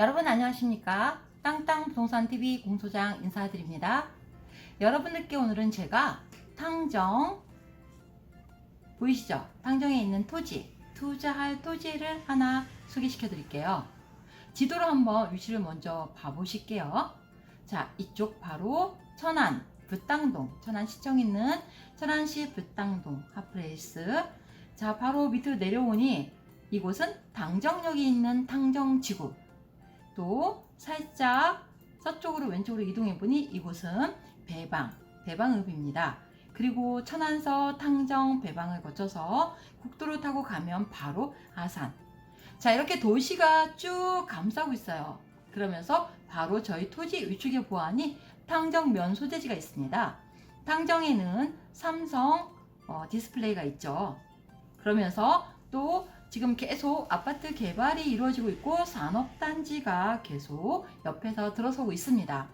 여러분 안녕하십니까? 땅땅 부동산 TV 공소장 인사드립니다. 여러분들께 오늘은 제가 탕정 보이시죠? 탕정에 있는 토지, 투자할 토지를 하나 소개시켜 드릴게요. 지도로 한번 위치를 먼저 봐보실게요. 자, 이쪽 바로 천안 불당동, 천안 시청 있는 천안시 불당동 핫플레이스. 자, 바로 밑으로 내려오니 이곳은 당정역이 있는 당정지구. 또 살짝 서쪽으로 왼쪽으로 이동해 보니 이곳은 배방, 배방읍입니다. 그리고 천안서 탕정 배방을 거쳐서 국도를 타고 가면 바로 아산. 자, 이렇게 도시가 쭉 감싸고 있어요. 그러면서 바로 저희 토지 위쪽에 보아하니 탕정 면 소재지가 있습니다. 탕정에는 삼성 어, 디스플레이가 있죠. 그러면서 또 지금 계속 아파트 개발이 이루어지고 있고 산업단지가 계속 옆에서 들어서고 있습니다.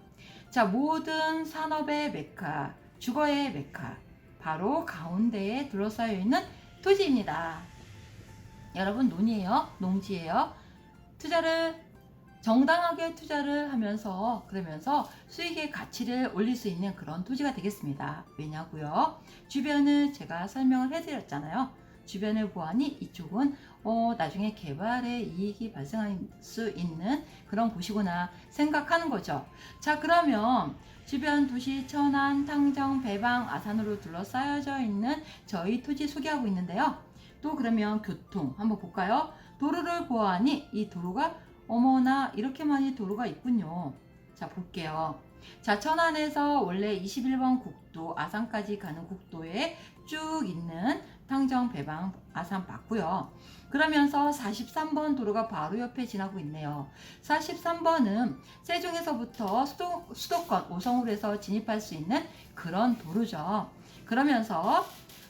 자, 모든 산업의 메카, 주거의 메카, 바로 가운데에 둘러싸여 있는 토지입니다. 여러분, 논이에요? 농지예요? 투자를 정당하게 투자를 하면서 그러면서 수익의 가치를 올릴 수 있는 그런 토지가 되겠습니다. 왜냐고요? 주변을 제가 설명을 해드렸잖아요. 주변을 보아니 이쪽은 어, 나중에 개발에 이익이 발생할 수 있는 그런 곳이구나 생각하는 거죠. 자 그러면 주변 도시 천안, 탕정, 배방, 아산으로 둘러싸여져 있는 저희 토지 소개하고 있는데요. 또 그러면 교통 한번 볼까요? 도로를 보아하니 이 도로가 어머나 이렇게 많이 도로가 있군요. 자 볼게요. 자 천안에서 원래 21번 국도 아산까지 가는 국도에 쭉 있는 탕정 배방 아산 맞고요. 그러면서 43번 도로가 바로 옆에 지나고 있네요. 43번은 세종에서부터 수도, 수도권 오성으로 해서 진입할 수 있는 그런 도로죠. 그러면서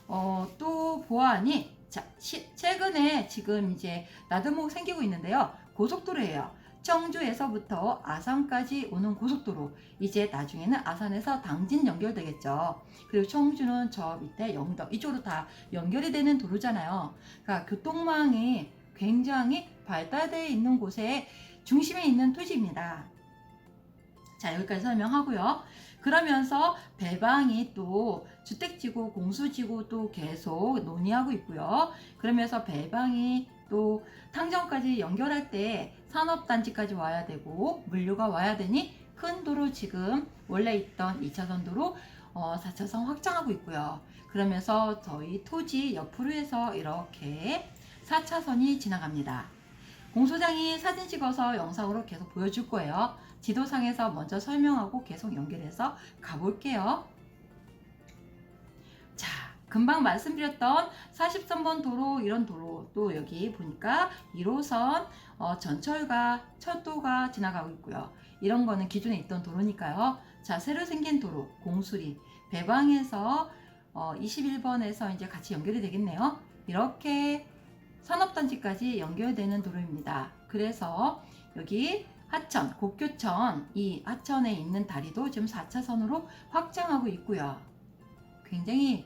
어, 또 보아하니 자, 시, 최근에 지금 이제 나들목 생기고 있는데요. 고속도로예요. 청주에서부터 아산까지 오는 고속도로. 이제 나중에는 아산에서 당진 연결되겠죠. 그리고 청주는 저 밑에 영덕 이쪽으로 다 연결이 되는 도로잖아요. 그러니까 교통망이 굉장히 발달되어 있는 곳에 중심에 있는 토지입니다. 자, 여기까지 설명하고요. 그러면서 배방이 또 주택지구, 공수지구 또 계속 논의하고 있고요. 그러면서 배방이 또 탕정까지 연결할 때 산업단지까지 와야 되고 물류가 와야 되니 큰 도로 지금 원래 있던 2차선 도로 어, 4차선 확장하고 있고요. 그러면서 저희 토지 옆으로 해서 이렇게 4차선이 지나갑니다. 공소장이 사진 찍어서 영상으로 계속 보여줄 거예요. 지도상에서 먼저 설명하고 계속 연결해서 가볼게요. 자, 금방 말씀드렸던 43번 도로 이런 도로 또 여기 보니까 1호선 어, 전철과 철도가 지나가고 있고요. 이런 거는 기존에 있던 도로니까요. 자, 새로 생긴 도로 공수리 배방에서 어, 21번에서 이제 같이 연결이 되겠네요. 이렇게 산업단지까지 연결되는 도로입니다. 그래서 여기 하천, 곡교천, 이 하천에 있는 다리도 지금 4차선으로 확장하고 있고요. 굉장히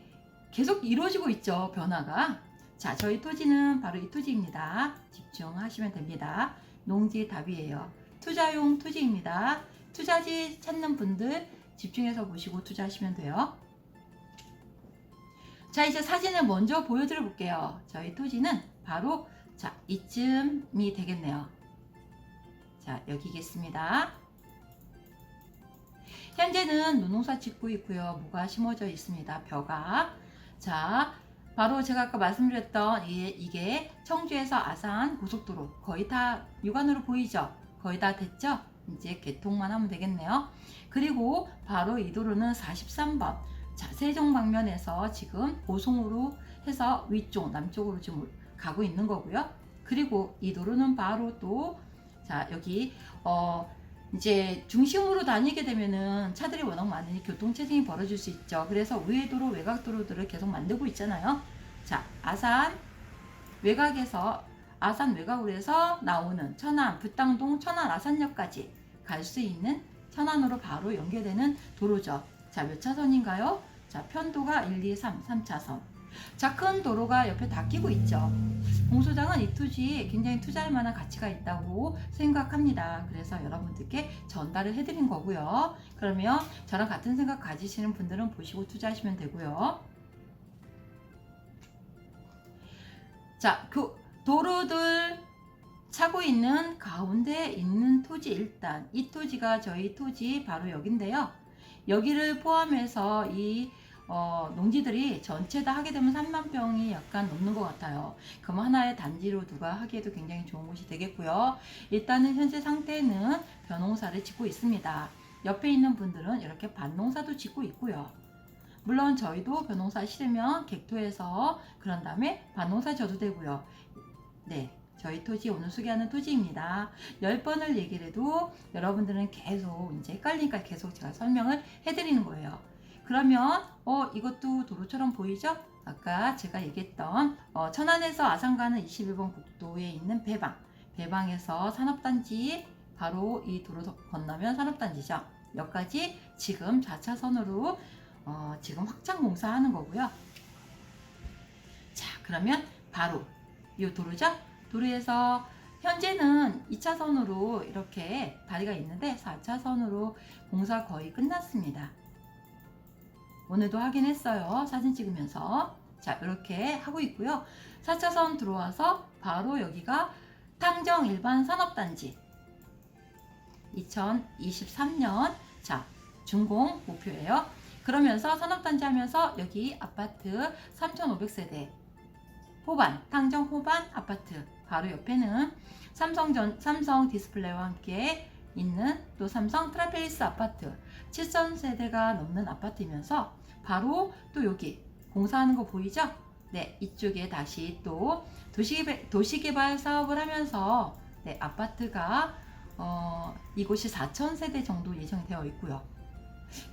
계속 이루어지고 있죠, 변화가. 자, 저희 토지는 바로 이 토지입니다. 집중하시면 됩니다. 농지 답이에요. 투자용 토지입니다. 투자지 찾는 분들 집중해서 보시고 투자하시면 돼요. 자, 이제 사진을 먼저 보여드려 볼게요. 저희 토지는 바로 자, 이쯤이 되겠네요. 자, 여기겠습니다. 현재는 노농사 짓고 있고요. 무가 심어져 있습니다. 벼가. 자, 바로 제가 아까 말씀드렸던 이게, 청주에서 아산 고속도로 거의 다 육안으로 보이죠? 거의 다 됐죠? 이제 개통만 하면 되겠네요. 그리고 바로 이 도로는 43번. 자, 세종 방면에서 지금 오송으로 해서 위쪽, 남쪽으로 지금 가고 있는 거고요. 그리고 이 도로는 바로 또, 자, 여기, 어, 이제 중심으로 다니게 되면은 차들이 워낙 많으니 교통체증이 벌어질 수 있죠. 그래서 우회도로, 외곽도로들을 계속 만들고 있잖아요. 자, 아산 외곽에서, 아산 외곽으로 해서 나오는 천안, 부당동, 천안 아산역까지 갈 수 있는 천안으로 바로 연결되는 도로죠. 자, 몇 차선인가요? 자, 편도가 1, 2, 3, 3차선. 자, 큰 도로가 옆에 다 끼고 있죠. 공소장은 이 토지에 굉장히 투자할 만한 가치가 있다고 생각합니다. 그래서 여러분들께 전달을 해드린 거고요. 그러면 저랑 같은 생각 가지시는 분들은 보시고 투자하시면 되고요. 자, 그 도로들 차고 있는 가운데 있는 토지 일단 이 토지가 저희 토지 바로 여기인데요. 여기를 포함해서 이 어, 농지들이 전체 다 하게 되면 3만 평이 약간 넘는 것 같아요. 그럼 하나의 단지로 누가 하기에도 굉장히 좋은 곳이 되겠고요. 일단은 현재 상태는 벼농사를 짓고 있습니다. 옆에 있는 분들은 이렇게 밭농사도 짓고 있고요. 물론 저희도 벼농사 싫으면 객토해서 그런 다음에 밭농사 져도 되고요. 네. 저희 토지 오늘 소개하는 토지입니다. 10번을 얘기를 해도 여러분들은 계속 이제 헷갈리니까 계속 제가 설명을 해드리는 거예요. 그러면 어 이것도 도로처럼 보이죠? 아까 제가 얘기했던 어, 천안에서 아산 가는 21번 국도에 있는 배방 배방에서 산업단지 바로 이 도로 건너면 산업단지죠. 여기까지 지금 4차선으로 어, 지금 확장 공사하는 거고요. 자 그러면 바로 이 도로죠? 도로에서 현재는 2차선으로 이렇게 다리가 있는데 4차선으로 공사 거의 끝났습니다. 오늘도 확인했어요. 사진 찍으면서. 자, 이렇게 하고 있고요. 4차선 들어와서 바로 여기가 탕정 일반 산업단지. 2023년 자, 준공 목표예요. 그러면서 산업단지 하면서 여기 아파트 3,500세대 호반, 탕정 호반 아파트 바로 옆에는 삼성 전, 삼성 디스플레이와 함께 있는 또 삼성 트라펠리스 아파트 7,000세대가 넘는 아파트이면서 바로 또 여기 공사하는 거 보이죠? 네, 이쪽에 다시 또 도시개발, 도시개발 사업을 하면서 네, 아파트가 어, 이곳이 4,000세대 정도 예정되어 있고요.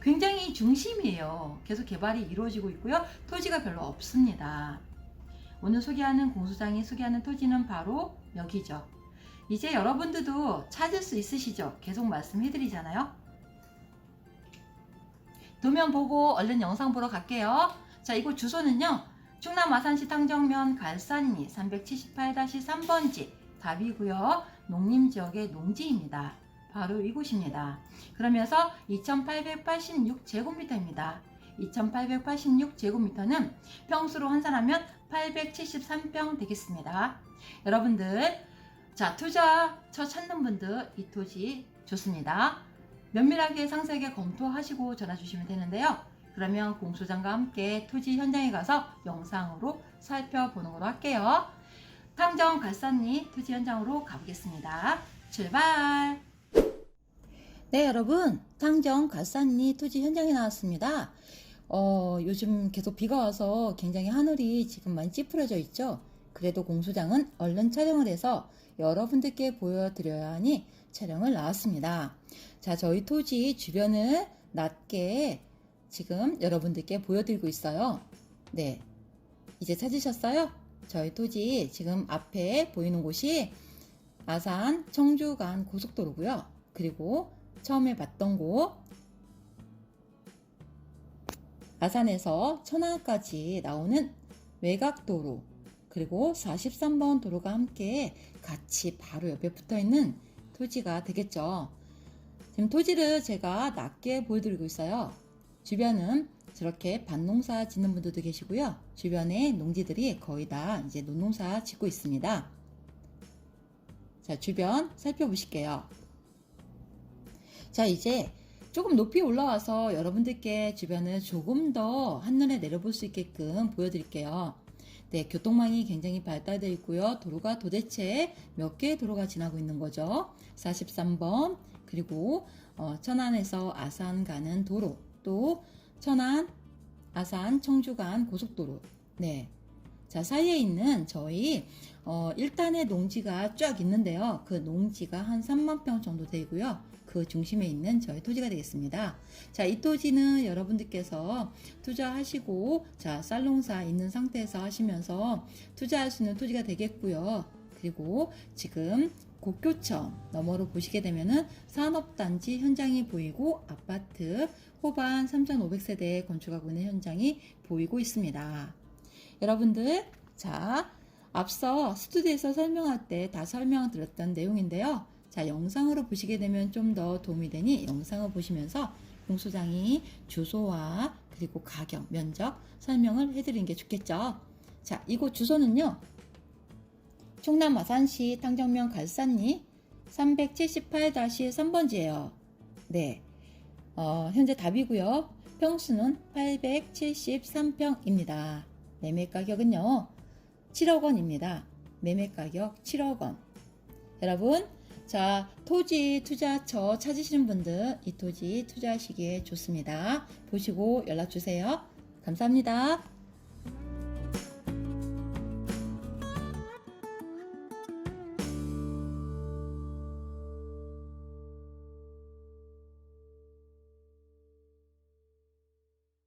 굉장히 중심이에요. 계속 개발이 이루어지고 있고요. 토지가 별로 없습니다. 오늘 소개하는 공소장이 소개하는 토지는 바로 여기죠. 이제 여러분들도 찾을 수 있으시죠? 계속 말씀해드리잖아요. 도면 보고 얼른 영상 보러 갈게요. 자, 이곳 주소는요. 충남 아산시 탕정면 갈산리 378-3번지 답이고요. 농림지역의 농지입니다. 바로 이곳입니다. 그러면서 2886제곱미터입니다. 2886제곱미터는 평수로 환산하면 873평 되겠습니다. 여러분들, 자, 투자 저 찾는 분들 이 토지 좋습니다. 면밀하게 상세하게 검토하시고 전화 주시면 되는데요. 그러면 공소장과 함께 토지 현장에 가서 영상으로 살펴보는 걸로 할게요. 탕정 갈산리 토지 현장으로 가보겠습니다. 출발! 네, 여러분. 탕정 갈산리 토지 현장에 나왔습니다. 어, 요즘 계속 비가 와서 굉장히 하늘이 지금 많이 찌푸려져 있죠. 그래도 공소장은 얼른 촬영을 해서 여러분들께 보여드려야 하니 촬영을 나왔습니다. 자, 저희 토지 주변을 낮게 지금 여러분들께 보여드리고 있어요. 네. 이제 찾으셨어요? 저희 토지 지금 앞에 보이는 곳이 아산 청주 간 고속도로고요. 그리고 처음에 봤던 곳 아산에서 천안까지 나오는 외곽도로 그리고 43번 도로가 함께 같이 바로 옆에 붙어 있는 토지가 되겠죠. 지금 토지를 제가 낮게 보여드리고 있어요. 주변은 저렇게 밭농사 짓는 분들도 계시고요. 주변에 농지들이 거의 다 이제 논농사 짓고 있습니다. 자, 주변 살펴보실게요. 자, 이제 조금 높이 올라와서 여러분들께 주변을 조금 더 한눈에 내려볼 수 있게끔 보여드릴게요. 네, 교통망이 굉장히 발달되어 있고요. 도로가 도대체 몇 개의 도로가 지나고 있는 거죠. 43번, 그리고 어, 천안에서 아산 가는 도로, 또 천안, 아산, 청주 간 고속도로. 네. 자, 사이에 있는 저희 어, 1단의 농지가 쫙 있는데요. 그 농지가 한 3만 평 정도 되고요. 그 중심에 있는 저희 토지가 되겠습니다. 자, 이 토지는 여러분들께서 투자하시고, 자, 쌀농사 있는 상태에서 하시면서 투자할 수 있는 토지가 되겠고요. 그리고 지금 국교청 너머로 보시게 되면은 산업단지 현장이 보이고 아파트 호반 3,500세대 건축하고 있는 현장이 보이고 있습니다. 여러분들, 자, 앞서 스튜디오에서 설명할 때 다 설명드렸던 내용인데요. 자, 영상으로 보시게 되면 좀 더 도움이 되니 영상을 보시면서 공소장이 주소와 그리고 가격, 면적 설명을 해드리는 게 좋겠죠. 자, 이곳 주소는요. 충남 마산시 탕정면 갈산리 378-3번지예요. 네. 어, 현재 답이고요. 평수는 873평입니다. 매매 가격은요. 7억 원입니다. 매매 가격 7억 원. 여러분, 자, 토지 투자처 찾으시는 분들 이 토지 투자하시기에 좋습니다. 보시고 연락 주세요. 감사합니다.